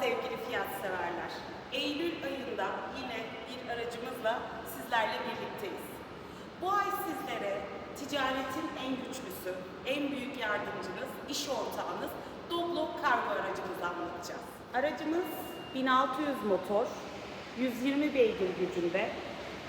sevgili fiyat severler. Eylül ayında yine bir aracımızla sizlerle birlikteyiz. Bu ay sizlere ticaretin en güçlüsü, en büyük yardımcınız, iş ortağınız Doblo kargo aracımızı anlatacağız. Aracımız 1600 motor, 120 beygir gücünde,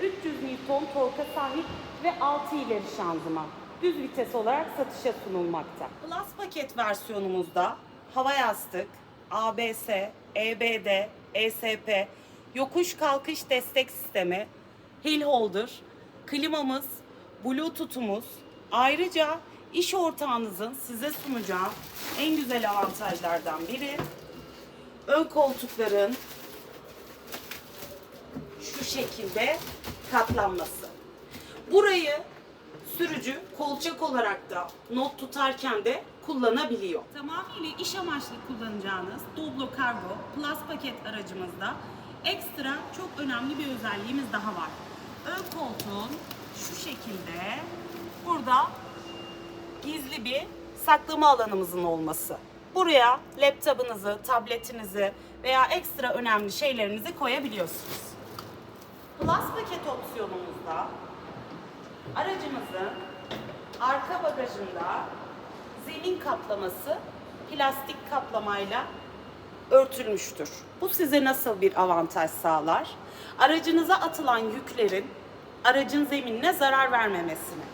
300 Newton torka sahip ve 6 ileri şanzıman. Düz vites olarak satışa sunulmakta. Plus paket versiyonumuzda hava yastık, ABS, EBD, ESP, yokuş kalkış destek sistemi, hill holder, klimamız, bluetooth'umuz, ayrıca iş ortağınızın size sunacağı en güzel avantajlardan biri ön koltukların şu şekilde katlanması. Burayı sürücü kolçak olarak da not tutarken de kullanabiliyor. Tamamıyla iş amaçlı kullanacağınız Doblo Cargo Plus paket aracımızda ekstra çok önemli bir özelliğimiz daha var. Ön koltuğun şu şekilde burada gizli bir saklama alanımızın olması. Buraya laptopunuzu, tabletinizi veya ekstra önemli şeylerinizi koyabiliyorsunuz. Plus paket opsiyonumuzda aracımızın arka bagajında zemin kaplaması plastik kaplamayla örtülmüştür. Bu size nasıl bir avantaj sağlar? Aracınıza atılan yüklerin aracın zeminine zarar vermemesini.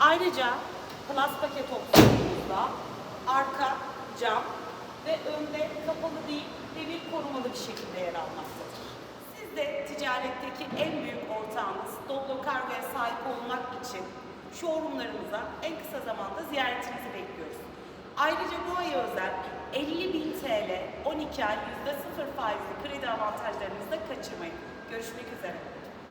Ayrıca Plus paket opsiyonumuzda arka cam ve önde kapalı değil demir korumalı bir şekilde yer almaktadır. Siz de ticaretteki en büyük ortağınız Doblo Kargo'ya sahip için showroomlarımıza en kısa zamanda ziyaretinizi bekliyoruz. Ayrıca bu ay özel 50.000 TL 12 ay %0 faizli kredi avantajlarınızı da kaçırmayın. Görüşmek üzere.